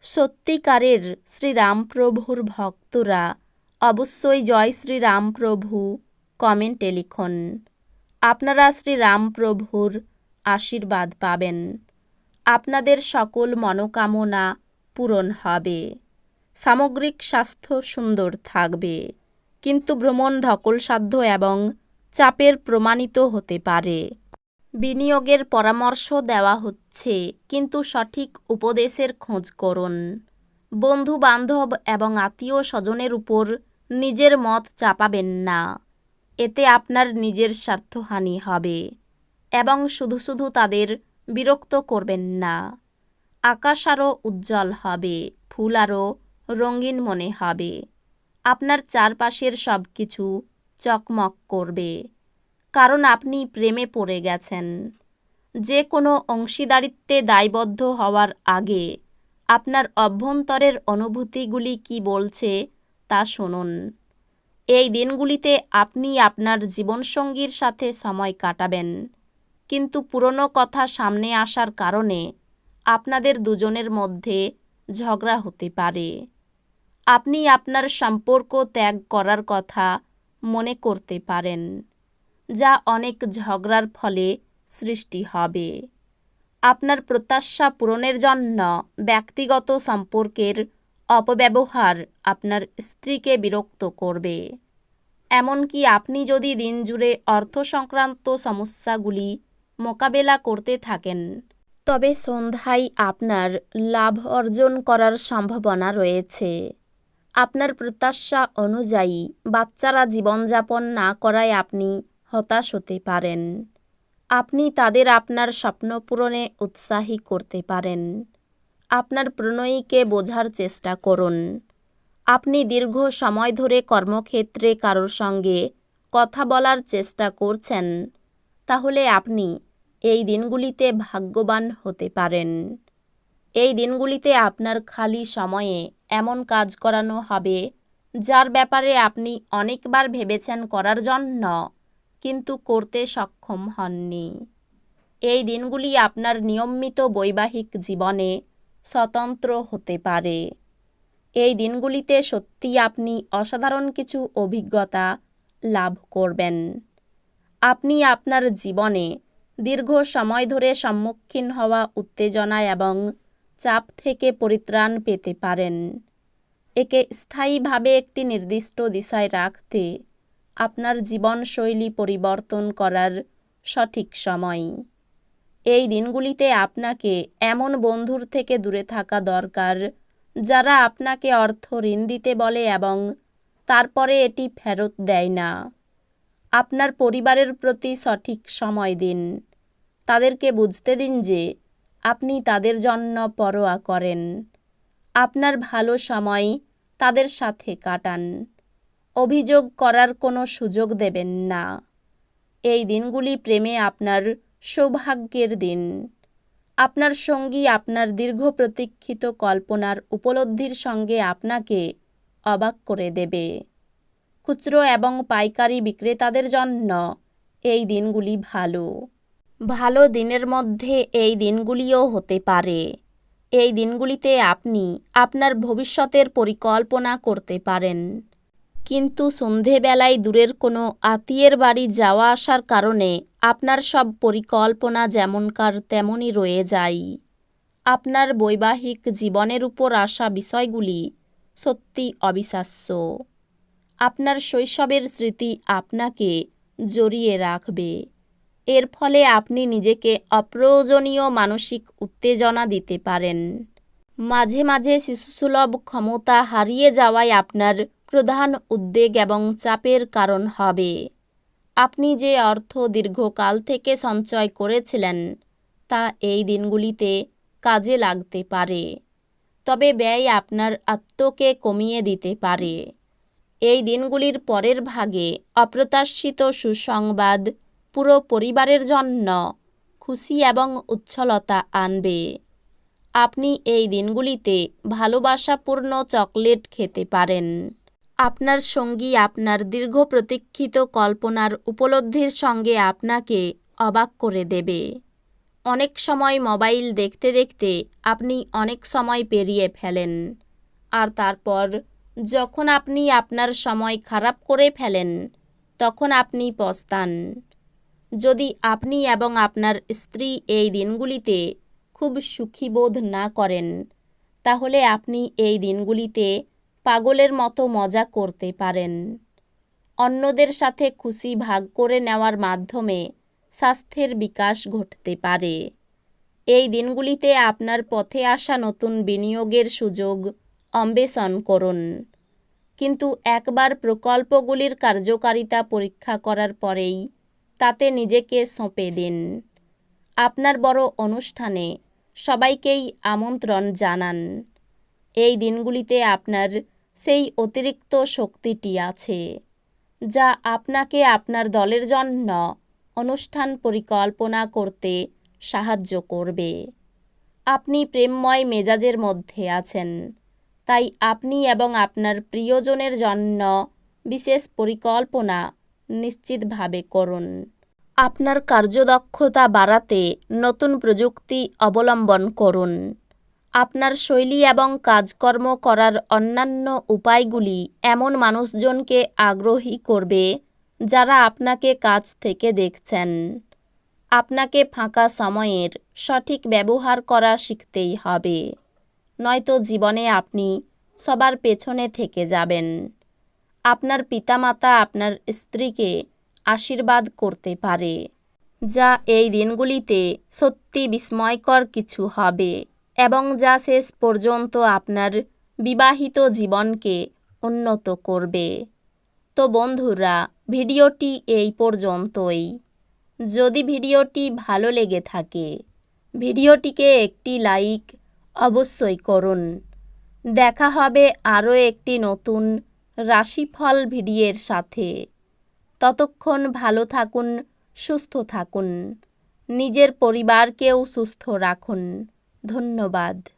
সত্যিকারের শ্রীরামপ্রভুর ভক্তরা অবশ্যই জয় শ্রীরামপ্রভু কমেন্টে লিখুন। আপনারা শ্রীরামপ্রভুর আশীর্বাদ পাবেন। আপনাদের সকল মনোকামনা পূরণ হবে। সামগ্রিক স্বাস্থ্য সুন্দর থাকবে। কিন্তু ভ্রমণ ধকলসাধ্য এবং চাপের প্রমাণিত হতে পারে। বিনিয়োগের পরামর্শ দেওয়া হচ্ছে, কিন্তু সঠিক উপদেশের খোঁজ করুন। বন্ধু বান্ধব এবং আত্মীয় স্বজনের উপর নিজের মত চাপাবেন না। এতে আপনার নিজের স্বার্থহানি হবে এবং শুধু শুধু তাদের বিরক্ত করবেন না। আকাশ আরও উজ্জ্বল হবে, ফুল আরও রঙিন মনে হবে। আপনার চারপাশের সব কিছু চকমক করবে। কারণ আপনি প্রেমে পড়ে গেছেন। যে কোনো অংশীদারিত্বে দায়বদ্ধ হওয়ার আগে আপনার অভ্যন্তরের অনুভূতিগুলি কি বলছে তা শুনুন। এই দিনগুলিতে আপনি আপনার জীবনসঙ্গীর সাথে সময় কাটাবেন। কিন্তু পুরনো কথা সামনে আসার কারণে আপনাদের দুজনের মধ্যে ঝগড়া হতে পারে। আপনি আপনার সম্পর্ক ত্যাগ করার কথা মনে করতে পারেন। যা অনেক ঝগড়ার ফলে সৃষ্টি হবে। আপনার প্রত্যাশা পূরণের জন্য ব্যক্তিগত সম্পর্কের অপব্যবহার আপনার স্ত্রীকে বিরক্ত করবে। এমনকি আপনি যদি দিন জুড়ে অর্থ সংক্রান্ত সমস্যাগুলি মোকাবেলা করতে থাকেন, তবে সন্ধ্যায় আপনার লাভ অর্জন করার সম্ভাবনা রয়েছে। আপনার প্রত্যাশা অনুযায়ী বাচ্চারা জীবনযাপন না করায় আপনি হতাশ হতে পারেন। আপনি তাদের আপনার স্বপ্ন পূরণে উৎসাহী করতে পারেন। আপনার প্রণয়ীকে বোঝার চেষ্টা করুন। আপনি দীর্ঘ সময় ধরে কর্মক্ষেত্রে কারোর সঙ্গে কথা বলার চেষ্টা করছেন, তাহলে আপনি এই দিনগুলিতে ভাগ্যবান হতে পারেন। এই দিনগুলিতে আপনার খালি সময়ে এমন কাজ করানো হবে, যার ব্যাপারে আপনি অনেকবার ভেবেছেন করার জন্য। কিন্তু করতে সক্ষম হননি। এই দিনগুলি আপনার নিয়মিত বৈবাহিক জীবনে স্বতন্ত্র হতে পারে। এই দিনগুলিতে সত্যি আপনি অসাধারণ কিছু অভিজ্ঞতা লাভ করবেন। আপনি আপনার জীবনে দীর্ঘ সময় ধরে সম্মুখীন হওয়া উত্তেজনা এবং চাপ থেকে পরিত্রাণ পেতে পারেন। একে স্থায়ীভাবে একটি নির্দিষ্ট দিশায় রাখতে আপনার জীবনশৈলী পরিবর্তন করার সঠিক সময়। এই দিনগুলিতে আপনাকে এমন বন্ধুর থেকে দূরে থাকা দরকার, যারা আপনাকে অর্থ ঋণ দিতে বলে এবং তারপরে এটি ফেরত দেয় না। আপনার পরিবারের প্রতি সঠিক সময় দিন। তাদেরকে বুঝতে দিন যে আপনি তাদের জন্য পরোয়া করেন। আপনার ভালো সময় তাদের সাথে কাটান। অভিযোগ করার কোনো সুযোগ দেবেন না। এই দিনগুলি প্রেমে আপনার সৌভাগ্যের দিন। আপনার সঙ্গী আপনার দীর্ঘ প্রতীক্ষিত কল্পনার উপলব্ধির সঙ্গে আপনাকে অবাক করে দেবে। খুচরো এবং পাইকারি বিক্রেতাদের জন্য এই দিনগুলি ভালো। ভালো দিনের মধ্যে এই দিনগুলিও হতে পারে। এই দিনগুলিতে আপনি আপনার ভবিষ্যতের পরিকল্পনা করতে পারেন। কিন্তু সন্ধেবেলায় দূরের কোনো আত্মীয়ের বাড়ি যাওয়া আসার কারণে আপনার সব পরিকল্পনা যেমনকার তেমনই রয়ে যায়। আপনার বৈবাহিক জীবনের উপর আসা বিষয়গুলি সত্যি অবিশ্বাস্য। আপনার শৈশবের স্মৃতি আপনাকে জড়িয়ে রাখবে। এর ফলে আপনি নিজেকে অপ্রয়োজনীয় মানসিক উত্তেজনা দিতে পারেন। মাঝে মাঝে শিশুসুলভ ক্ষমতা হারিয়ে যাওয়ায় আপনার প্রধান উদ্বেগ এবং চাপের কারণ হবে। আপনি যে অর্থ দীর্ঘকাল থেকে সঞ্চয় করেছিলেন, তা এই দিনগুলিতে কাজে লাগতে পারে। তবে ব্যয় আপনার আত্মকে কমিয়ে দিতে পারে। এই দিনগুলির পরের ভাগে অপ্রত্যাশিত সুসংবাদ পুরো পরিবারের জন্য খুশি এবং উচ্ছলতা আনবে। আপনি এই দিনগুলিতে ভালোবাসাপূর্ণ চকলেট খেতে পারেন। আপনার সঙ্গী আপনার দীর্ঘ প্রতীক্ষিত কল্পনার উপলব্ধির সঙ্গে আপনাকে অবাক করে দেবে। অনেক সময় মোবাইল দেখতে দেখতে আপনি অনেক সময় পেরিয়ে ফেলেন। আর তারপর যখন আপনি আপনার সময় খারাপ করে ফেলেন, তখন আপনি পস্তান। যদি আপনি এবং আপনার স্ত্রী এই দিনগুলিতে খুব সুখী বোধ না করেন, তাহলে আপনি এই দিনগুলিতে পাগলের মতো মজা করতে পারেন। অন্যদের সাথে খুশি ভাগ করে নেওয়ার মাধ্যমে স্বাস্থ্যের বিকাশ ঘটতে পারে। এই দিনগুলিতে আপনার পথে আসা নতুন বিনিয়োগের সুযোগ অন্বেষণ করুন। কিন্তু একবার প্রকল্পগুলির কার্যকারিতা পরীক্ষা করার পরেই তাতে নিজেকে সঁপে দিন। আপনার বড় অনুষ্ঠানে সবাইকেই আমন্ত্রণ জানান। এই দিনগুলিতে আপনার সেই অতিরিক্ত শক্তিটি আছে, যা আপনাকে আপনার দলের জন্য অনুষ্ঠান পরিকল্পনা করতে সাহায্য করবে। আপনি প্রেমময় মেজাজের মধ্যে আছেন, তাই আপনি এবং আপনার প্রিয়জনের জন্য বিশেষ পরিকল্পনা নিশ্চিতভাবে করুন। আপনার কার্যদক্ষতা বাড়াতে নতুন প্রযুক্তি অবলম্বন করুন। আপনার শৈলী এবং কাজকর্ম করার অন্যান্য উপায়গুলি এমন মানুষজনকে আগ্রহী করবে যারা আপনাকে কাজ থেকে দেখছেন। আপনাকে ফাঁকা সময়ের সঠিক ব্যবহার করা শিখতেই হবে। নয়তো জীবনে আপনি সবার পেছনে থেকে যাবেন। আপনার পিতামাতা আপনার স্ত্রীকে আশীর্বাদ করতে পারে। যা এই দিনগুলিতে সত্যি বিস্ময়কর কিছু হবে। এবং যা শেষ পর্যন্ত আপনার বিবাহিত জীবনকে উন্নত করবে। তো বন্ধুরা, ভিডিওটি এই পর্যন্তই। যদি ভিডিওটি ভালো লেগে থাকে, ভিডিওটিকে একটি লাইক অবশ্যই করুন। দেখা হবে আরও একটি নতুন রাশিফল ভিডিওর সাথে। ততক্ষণ ভালো থাকুন, সুস্থ থাকুন। নিজের পরিবারকেও সুস্থ রাখুন। ধন্যবাদ।